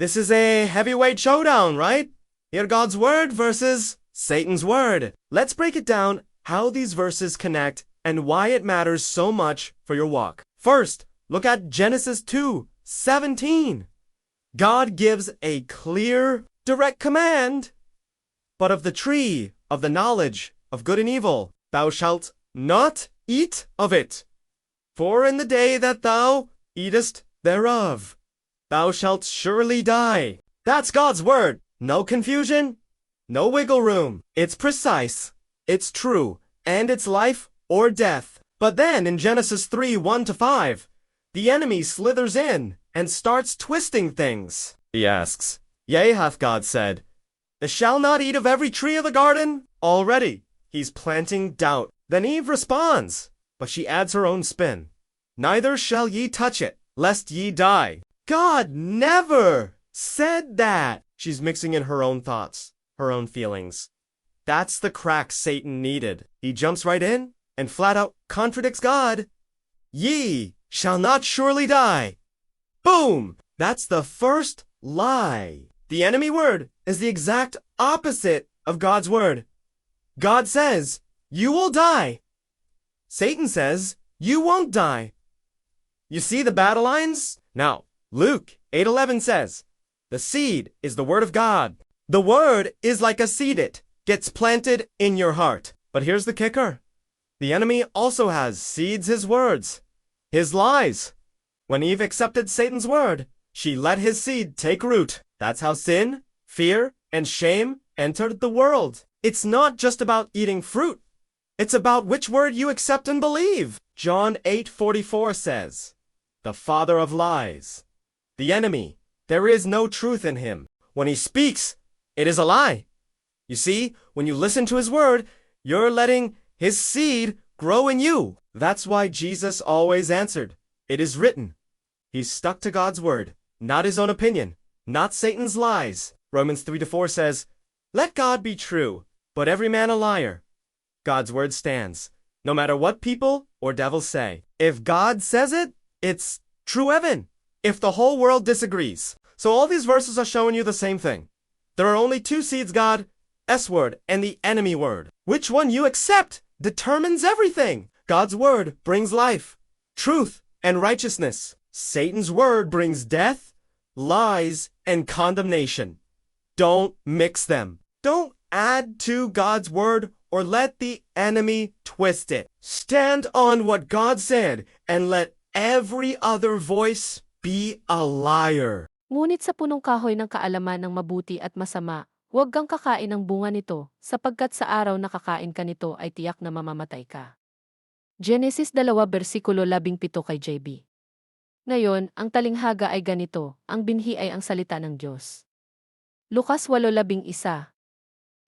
This is a heavyweight showdown, right? Hear God's word versus Satan's word. Let's break it down how these verses connect and why it matters so much for your walk. First, look at Genesis 2 17. God gives a clear, direct command. But of the tree of the knowledge of good and evil, thou shalt not eat of it. For in the day that thou eatest thereof, thou shalt surely die. That's God's word. No confusion, no wiggle room. It's precise, it's true, and it's life or death. But then in Genesis 3 1 to 5, the enemy slithers in and starts twisting things. He asks, Yea, hath God said, Thou shalt not eat of every tree of the garden? Already, he's planting doubt. Then Eve responds, but she adds her own spin. Neither shall ye touch it, lest ye die. God never said that. She's mixing in her own thoughts, her own feelings. That's the crack Satan needed. He jumps right in and flat out contradicts God. Ye shall not surely die. Boom! That's the first lie. The enemy word is the exact opposite of God's word. God says, you will die. Satan says, you won't die. You see the battle lines? Now, Luke 8:11 says, "The seed is the word of God. The word is like a seed it gets planted in your heart." But here's the kicker. The enemy also has seeds his words, his lies. When Eve accepted Satan's word, she let his seed take root. That's how sin, fear, and shame entered the world. It's not just about eating fruit. It's about which word you accept and believe. John 8:44 says, "The father of lies, the enemy, there is no truth in him. When he speaks, it is a lie." You see, when you listen to his word, you're letting his seed grow in you. That's why Jesus always answered, "It is written." He stuck to God's word, not his own opinion, not Satan's lies. Romans 3 to 4 says, Let God be true, but every man a liar. God's word stands, no matter what people or devils say. If God says it, it's true Evan. If the whole world disagrees. So all these verses are showing you the same thing. There are only two seeds, God, S word and the enemy word. Which one you accept determines everything. God's word brings life, truth, and righteousness. Satan's word brings death, lies, and condemnation. Don't mix them. Don't add to God's word or let the enemy twist it. Stand on what God said and let every other voice be a liar. Ngunit sa punong kahoy ng kaalaman ng mabuti at masama, huwag kang kakain ng bunga nito, sapagkat sa araw na kakain ka nito ay tiyak na mamamatay ka. Genesis 2 versikulo 17 kay JB. Ngayon, ang talinghaga ay ganito, ang binhi ay ang salita ng Diyos. Lukas 8:11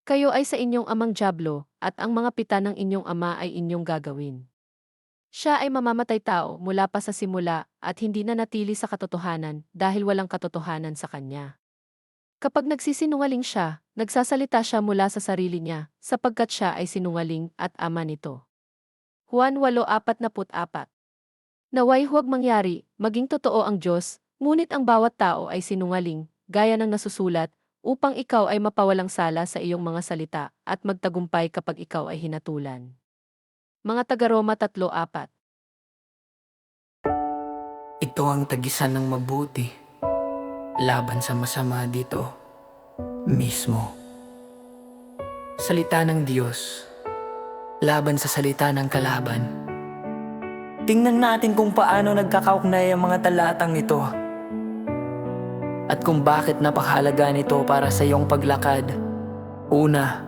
Kayo ay sa inyong amang Diablo, at ang mga pita ng inyong ama ay inyong gagawin. Siya ay mamamatay tao mula pa sa simula at hindi na natili sa katotohanan dahil walang katotohanan sa kanya. Kapag nagsisinungaling siya, nagsasalita siya mula sa sarili niya, sapagkat siya ay sinungaling at ama nito. Juan 8:44 Naway huwag mangyari, maging totoo ang Diyos, ngunit ang bawat tao ay sinungaling, gaya ng nasusulat, upang ikaw ay mapawalang sala sa iyong mga salita at magtagumpay kapag ikaw ay hinatulan. Mga taga-Roma 3:4 Ito ang tagisan ng mabuti laban sa masama dito mismo. Salita ng Diyos laban sa salita ng kalaban. Tingnan natin kung paano nagkakaugnay ang mga talatang ito at kung bakit napakahalaga nito para sa iyong paglakad. Una,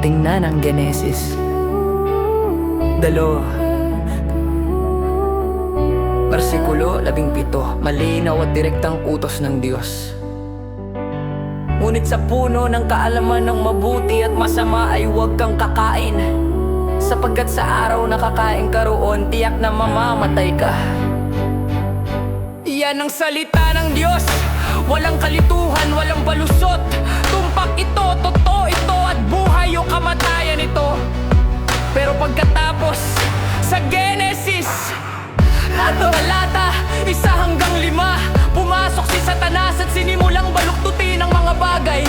tingnan ang Genesis. Dalo. Versikulo 17, malinaw at direktang utos ng Diyos. Ngunit sa puno ng kaalaman ng mabuti at masama ay huwag kang kakain. Sapagkat sa araw na kakain ka roon, tiyak na mamamatay ka. Iyan ang salita ng Diyos. Walang kalituhan, walang balusot. Tumpak ito, totoo ito, Pero pagkatapos sa Genesis At talata, isa hanggang lima. Pumasok si Satanas at sinimulang baluktutin ang mga bagay.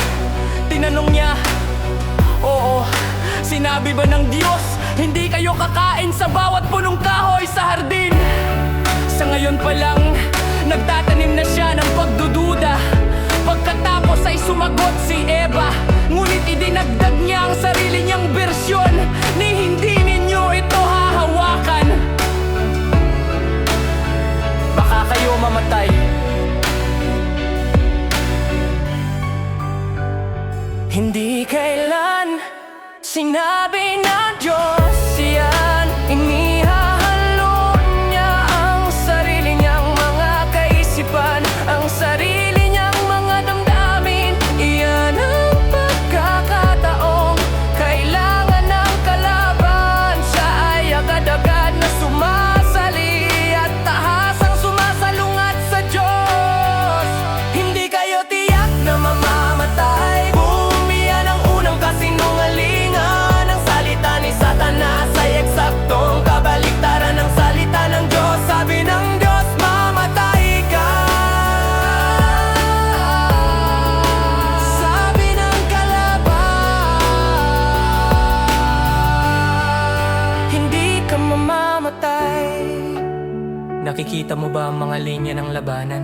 Tinanong niya, Oo, sinabi ba ng Diyos, hindi kayo kakain? Mamatay Hindi kailan sinabi ng Diyos Nakikita mo ba ang mga linya ng labanan?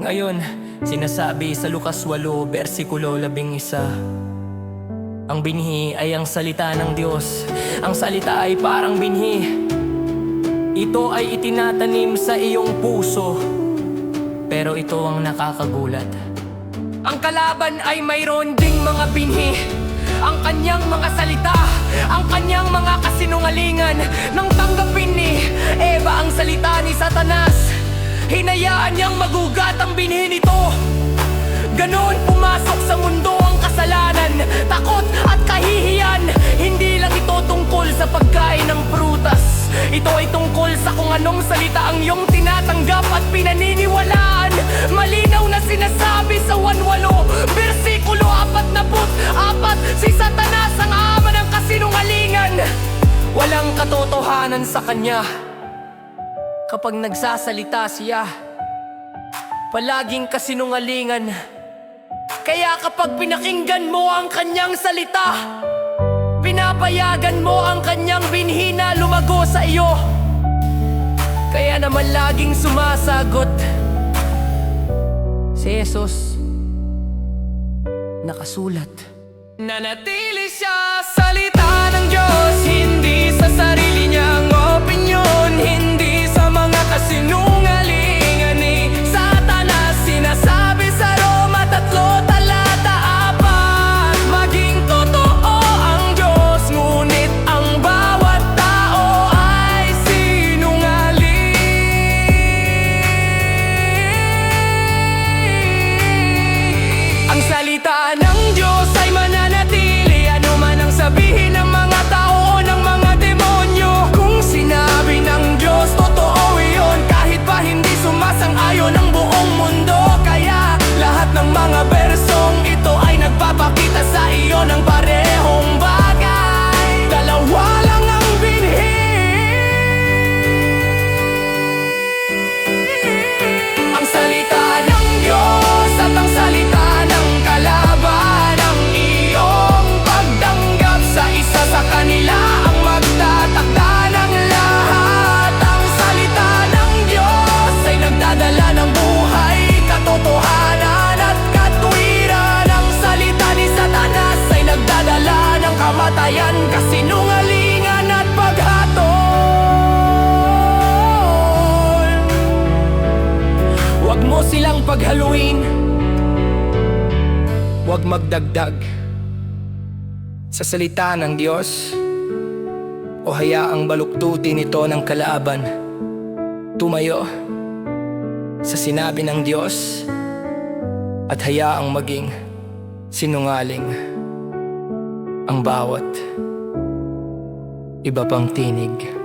Ngayon, sinasabi sa Lucas 8, versikulo 11 Ang binhi ay ang salita ng Diyos. Ang salita ay parang binhi. Ito ay itinatanim sa iyong puso Pero ito ang nakakagulat. Ang kalaban ay mayroon ding mga binhi Ang kanyang mga salita Ang kanyang mga kasinungalingan. Nang tanggapin ni Eva ang salita ni Satanas Hinayaan niyang magugat ang binhi nito. Ganon pumasok sa mundo ang kasalanan katotohanan sa kanya. Kapag nagsasalita siya Palaging kasinungalingan. Kaya kapag pinakinggan mo ang kanyang salita Pinapayagan mo ang kanyang binhi na lumago sa iyo. Kaya naman laging sumasagot Si Jesus Nakasulat. Nanatili siya sa salita sa sarili niyang magdagdag Sa salita ng Diyos O hayaang baluktutin ito ng kalaaban. Tumayo Sa sinabi ng Diyos At hayaang maging sinungaling Ang bawat iba pang tinig